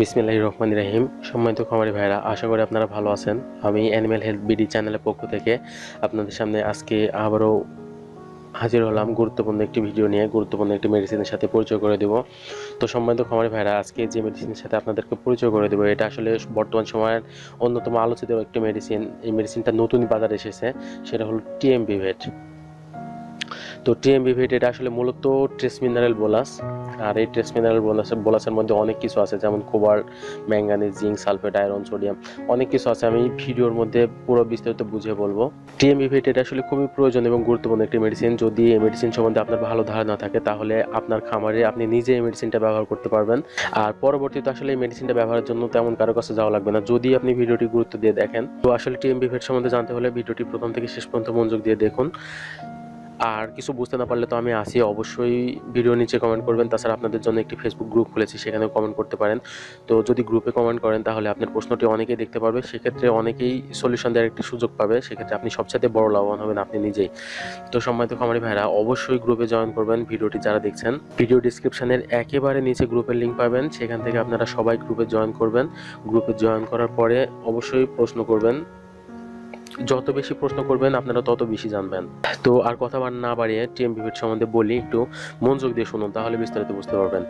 বিসমিল্লাহির রহমান রাহিম। সম্মানিত খামারি ভাইরা আশা করি আপনারা ভালো আছেন। আমি অ্যানিম্যাল হেলথ বিডি চ্যানেলের পক্ষ থেকে আপনাদের সামনে আজকে আবারও হাজির হলাম গুরুত্বপূর্ণ একটি ভিডিও নিয়ে, গুরুত্বপূর্ণ একটি মেডিসিনের সাথে পরিচয় করে দেব। তো সম্মানিত খামারি ভাইরা আজকে যে মেডিসিনের সাথে আপনাদেরকে পরিচয় করে দেবো, এটা আসলে বর্তমান সময়ের অন্যতম আলোচিত একটি মেডিসিন এই মেডিসিনটা নতুন বাজারে এসেছে, সেটা হলো টিএমবি ভেট তো টিএমবি ভেট এটা আসলে মূলত ট্রেস মিনারেল বোলাস আর এই ট্রেস মিনারেল বোলাসের বোলাসের মধ্যে অনেক কিছু আছে, যেমন cobalt manganese zinc sulphate iron sodium অনেক কিছু আছে, আমি ভিডিওর মধ্যে পুরো বিস্তারিত বুঝিয়ে বলব। টিএমবি এটা আসলে খুবই প্রয়োজন এবং গুরুত্বপূর্ণ একটি মেডিসিন যদি এই মেডিসিন সম্বন্ধে আপনার ভালো ধারণা থাকে, তাহলে আপনার খামারে আপনি নিজে এই মেডিসিনটা ব্যবহার করতে পারবেন। আর পরবর্তীতে আসলে এই মেডিসিনটা ব্যবহারের জন্য তেমন কারও কাছে যাওয়া লাগবে না। যদি আপনি ভিডিওটি গুরুত্ব দিয়ে দেখেন, তো আসলে টিএমবি সম্বন্ধে জানতে হলে ভিডিওটি প্রথম থেকে শেষ পর্যন্ত মনোযোগ দিয়ে দেখুন। আর কিছু বুঝতে না পারলে তো আমি আসি। অবশ্যই ভিডিও নিচে কমেন্ট করবেন। তাছাড়া আপনাদের জন্য একটি ফেসবুক গ্রুপ খুলেছি, সেখানেও কমেন্ট করতে পারেন। তো যদি গ্রুপে কমেন্ট করেন, তাহলে আপনার প্রশ্নটি অনেকেই দেখতে পারবে সেক্ষেত্রে অনেকেই সলিউশন দেওয়ার একটি সুযোগ পাবে। সেক্ষেত্রে আপনি সবচেয়ে বড় লাভবান হবেন আপনি নিজেই। তো সম্মানিত খামারি ভাইরা অবশ্যই গ্রুপে জয়েন করবেন ভিডিওটি যারা দেখছেন। ভিডিও ডিসক্রিপশনের একেবারে নিচে গ্রুপের লিঙ্ক পাবেন। সেখান থেকে আপনারা সবাই গ্রুপে জয়েন করবেন। গ্রুপে জয়েন করার পরে অবশ্যই প্রশ্ন করবেন যত বেশি প্রশ্ন করবেন, আপনারা তত বেশি জানবেন। তো আর কথা না বাড়িয়ে টিএম ভিভিড সম্বন্ধে বলি, একটু মনোযোগ দিয়ে শুনুন, তাহলে বিস্তারিত বুঝতে পারবেন।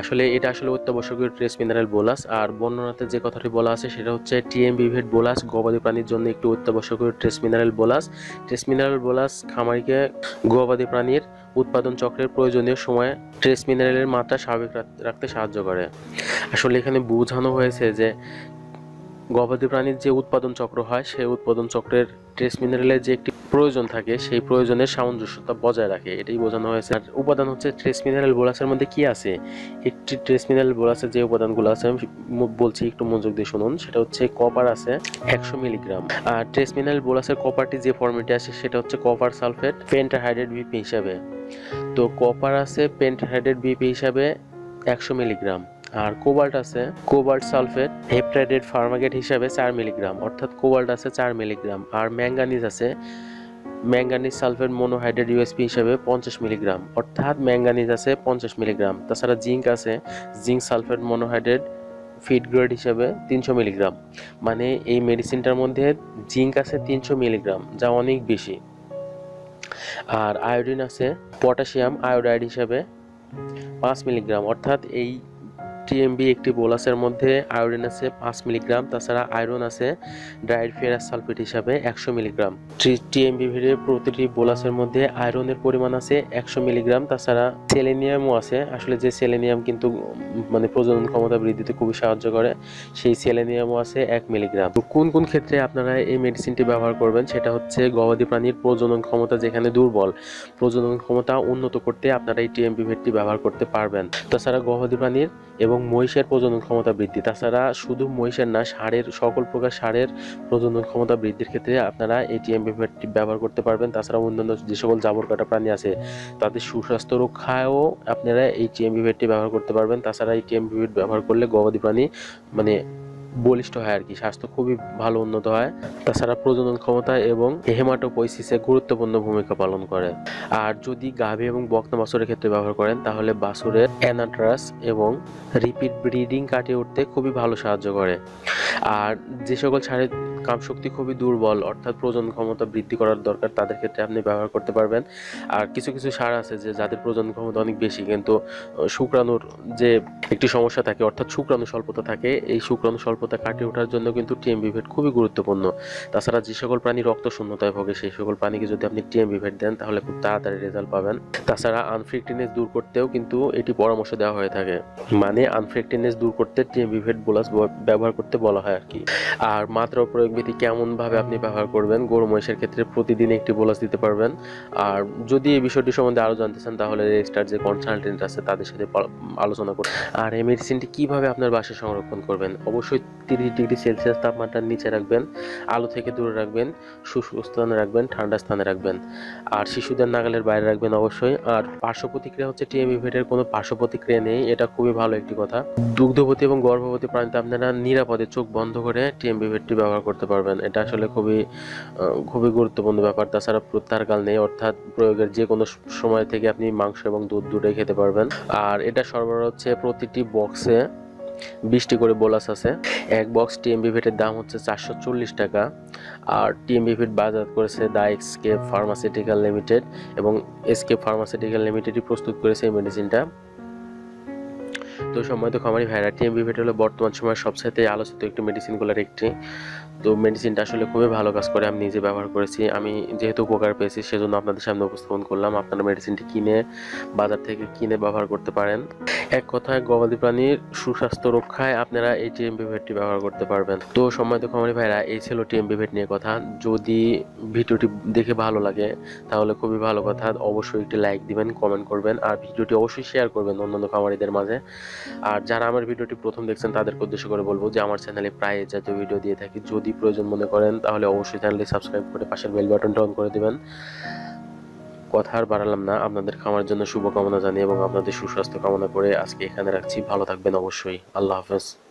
আসলে এটা আসলে অত্যাবশ্যকীয় ট্রেস মিনারেল বোলাস, আর বর্ণনাতে যে কথাটি বলা আছে সেটা হচ্ছে টিএম ভিভেট বোলাস, গবাদি প্রাণীর জন্য একটু অত্যাবশ্যকীয় trace mineral bolus. Trace mineral bolus খামারিকে গবাদি প্রাণীর উৎপাদন চক্রের প্রয়োজনীয় সময়ে ট্রেস মিনারেলের মাত্রা স্বাভাবিক রাখতে সাহায্য করে। আসলে এখানে বোঝানো হয়েছে যে গবাদি প্রাণীর যে উৎপাদন চক্র হয়, সেই উৎপাদন চক্রের ট্রেস মিনারেলের যে একটি প্রয়োজন থাকে, সেই প্রয়োজনের সামঞ্জস্যতা বজায় রাখে। এটাই বোঝানো হয়েছে। আর উপাদান হচ্ছে ট্রেস মিনারেল বোলাসের মধ্যে কি আছে? একটি ট্রেস মিনারেল বোলাসের যে উপাদানগুলো আছে, আমি বলছি একটু মনোযোগ দিয়ে শুনুন। সেটা হচ্ছে কপার আছে একশো মিলিগ্রাম আর ট্রেস মিনারেল বোলাসের কপারটি যে ফর্মেটে আছে, সেটা হচ্ছে কপার সালফেট পেন্টাহাইড্রেট বিপি হিসাবে। তো কপার আছে পেন্টাহাইড্রেট বিপি হিসাবে একশো মিলিগ্রাম আর কোবাল্ট আছে, কোবাল্ট সালফেট হেপ্টাইডেড ফার্মাগেট হিসাবে চার মিলিগ্রাম, অর্থাৎ কোবাল্ট আছে চার মিলিগ্রাম, আর ম্যাঙ্গানিজ আছে, ম্যাঙ্গানিজ সালফেট মনোহাইড্রেট ইউএসপি হিসাবে পঞ্চাশ মিলিগ্রাম, অর্থাৎ ম্যাঙ্গানিজ আছে পঞ্চাশ মিলিগ্রাম, তাছাড়া জিঙ্ক আছে, zinc sulphate monohydrate feed grade হিসাবে তিনশো মিলিগ্রাম মানে এই মেডিসিনটার মধ্যে জিঙ্ক আছে তিনশো মিলিগ্রাম, যা অনেক বেশি। আর আয়োডিন আছে পটাশিয়াম আয়োডাইড হিসাবে পাঁচ মিলিগ্রাম, অর্থাৎ এই টিএমবি একটি বোলাসের মধ্যে আয়োডিন আছে পাঁচ মিলিগ্রাম, তাছাড়া আয়রন আছে ড্রাইড ফেরাস সালফেট হিসাবে একশো মিলিগ্রাম। টিএমবি ভিড়ের প্রতিটি বোলাসের মধ্যে আয়রনের পরিমাণ আছে একশো মিলিগ্রাম, তাছাড়া সেলেনিয়ামও আছে। আসলে যে সেলেনিয়াম কিন্তু মানে প্রজনন ক্ষমতা বৃদ্ধিতে খুবই সাহায্য করে, সেই সেলেনিয়ামও আছে এক মিলিগ্রাম। কোন কোন ক্ষেত্রে আপনারা এই মেডিসিনটি ব্যবহার করবেন? সেটা হচ্ছে গবাদি প্রাণীর প্রজনন ক্ষমতা যেখানে দুর্বল, প্রজনন ক্ষমতা উন্নত করতে আপনারা এই টিএমপি ভেটটি ব্যবহার করতে পারবেন। তাছাড়া গবাদি প্রাণীর এবং মহিষের প্রজনন ক্ষমতা বৃদ্ধি। তাছাড়া শুধু মহিষের না ষাঁড়ের সকল প্রকার ষাঁড়ের প্রজনন ক্ষমতা বৃদ্ধির ক্ষেত্রে আপনারা এই ভেটটি ব্যবহার করতে পারবেন। তাছাড়া অন্যান্য যে সকল জাবর কাটা প্রাণী আছে, তাদের সুস্বাস্থ্য রক্ষায়ও আপনারা এই টিএমপি পেপারটি ব্যবহার করতে পারবেন। তাছাড়া এই টিএমপি ব্যবহার করলে গবাদি প্রাণী মানে বলিষ্ঠ হয় আর কি। স্বাস্থ্য খুবই ভালো, উন্নত হয়। তাছাড়া প্রজনন ক্ষমতা এবং হেমাটোপোইসিসে গুরুত্বপূর্ণ ভূমিকা পালন করে। আর যদি গাভী এবং বকনা বাছুরের ক্ষেত্রে ব্যবহার করেন, তাহলে বাছুরের অ্যানাট্রাস এবং রিপিট ব্রিডিং কাটিয়ে উঠতে খুবই ভালো সাহায্য করে। আর যে সকল ছাড়ের কামশক্তি খুবই দুর্বল, অর্থাৎ প্রজনন ক্ষমতা বৃদ্ধি করার দরকার তাদের ক্ষেত্রে আপনি ব্যবহার করতে পারবেন। আর কিছু কিছু সার আছে যে যাদের প্রজন ক্ষমতা অনেক বেশি, কিন্তু শুক্রাণুর যে একটি সমস্যা থাকে, অর্থাৎ শুক্রাণু স্বল্পতা থাকে, এই শুক্রাণু স্বল্পতা কাটিয়ে ওঠার জন্য কিন্তু টিএমবি ভেট খুবই গুরুত্বপূর্ণ। তাছাড়া যে সকল প্রাণী রক্ত শূন্যতায় ভোগে, সেই সকল প্রাণীকে যদি আপনি টিএমবি ভেট দেন, তাহলে খুব তাড়াতাড়ি রেজাল্ট পাবেন। তাছাড়া আনফ্রিক্টিনেস দূর করতেও কিন্তু এটি পরামর্শ দেওয়া হয়ে থাকে। মানে আনফ্রিক্টিনেস দূর করতে টিএমবি ভেট বোলাস ব্যবহার করতে বলা হয় আর কি। আর মাত্রা প্রয়োগ বিধি কেমন ভাবে আপনি ব্যবহার করবেন? গরু মহিষের ক্ষেত্রে প্রতিদিন একটি বোলাস দিতে পারবেন। আর যদি এই বিষয়টি সম্বন্ধে আরও জানতে চান, তাহলে রেজিস্টার যে কনসালটেন্ট আছে, তাদের সাথে আলোচনা করুন। আর এই মেডিসিনটি কীভাবে আপনার বাসায় সংরক্ষণ করবেন? অবশ্যই তিরিশ ডিগ্রি সেলসিয়াস তাপমাত্রার নিচে রাখবেন, আলো থেকে দূরে রাখবেন শুষ্ক স্থানে রাখবেন, ঠান্ডা স্থানে রাখবেন। আর শিশুদের নাগালের বাইরে রাখবেন অবশ্যই। আর পার্শ্ব প্রতিক্রিয়া হচ্ছে টিএমই ভেটের কোনো পার্শ্ব প্রতিক্রিয়া নেই, এটা খুবই ভালো একটি কথা। দুগ্ধবতী এবং গর্ভবতী প্রাণীতে আপনারা নিরাপদে চোখ বন্ধ করে টিএমবি ভেটটি ব্যবহার করতে পারবেন। এটা আসলে খুবই খুবই গুরুত্বপূর্ণ ব্যাপার। তাছাড়া প্রত্যাহারকাল নেই, অর্থাৎ প্রয়োগের যে কোনো সময় থেকে আপনি মাংস এবং দুধ দুটোই খেতে পারবেন। আর এটা সরবরাহ হচ্ছে প্রতিটি বক্সে বিশটি করে বোলাস আছে। এক বক্স টিএমবি ভেটের দাম হচ্ছে চারশো চল্লিশ টাকা। আর টিএমবি ভেট বাজার করেছে দ্য এক্সকেপ ফার্মাসিউটিক্যাল লিমিটেড এবং এসকেপ ফার্মাসিউটিক্যাল লিমিটেডই প্রস্তুত করেছে এই মেডিসিনটা। তো সম্মানিত খামারি ভাইরা। টিএমবি ভেট হলো বর্তমান সময়ের সবচাইতে আলোচিত একটি মেডিসিনগুলোর একটি। তো মেডিসিনটা আসলে খুবই ভালো কাজ করে, আমি নিজে ব্যবহার করেছি। আমি যেহেতু উপকার পেয়েছি, সেজন্য আপনাদের সামনে উপস্থাপন করলাম। আপনারা মেডিসিনটি কিনে বাজার থেকে কিনে ব্যবহার করতে পারেন। এক কথায়, গবাদি প্রাণীর সুস্বাস্থ্য রক্ষায় আপনারা এই টিএমবি ভেটটি ব্যবহার করতে পারবেন। তো সম্মানিত খামারি ভাইরা, এই ছিল টিএমবি ভেট নিয়ে কথা। যদি ভিডিওটি দেখে ভালো লাগে, তাহলে খুবই ভালো কথা। অবশ্যই একটি লাইক দিবেন কমেন্ট করবেন। আর ভিডিওটি অবশ্যই শেয়ার করবেন অন্যান্য খামারিদের মাঝে। আর যারা আমার ভিডিওটি প্রথম দেখছেন, তাদেরকে উদ্দেশ্য করে বলব যে আমার চ্যানেলে প্রায় জাতীয় ভিডিও দিয়ে থাকি। যদি প্রয়োজন মনে করেন, তাহলে অবশ্যই চ্যানেলটি সাবস্ক্রাইব করে পাশের বেল বাটনটা অন করে দিবেন। কথা আর বাড়ালাম না, আপনাদের খামার জন্য শুভকামনা জানিয়ে এবং আপনাদের সুস্বাস্থ্য কামনা করে আজকে এখানে রাখছি। ভালো থাকবেন অবশ্যই। আল্লাহ হাফেজ।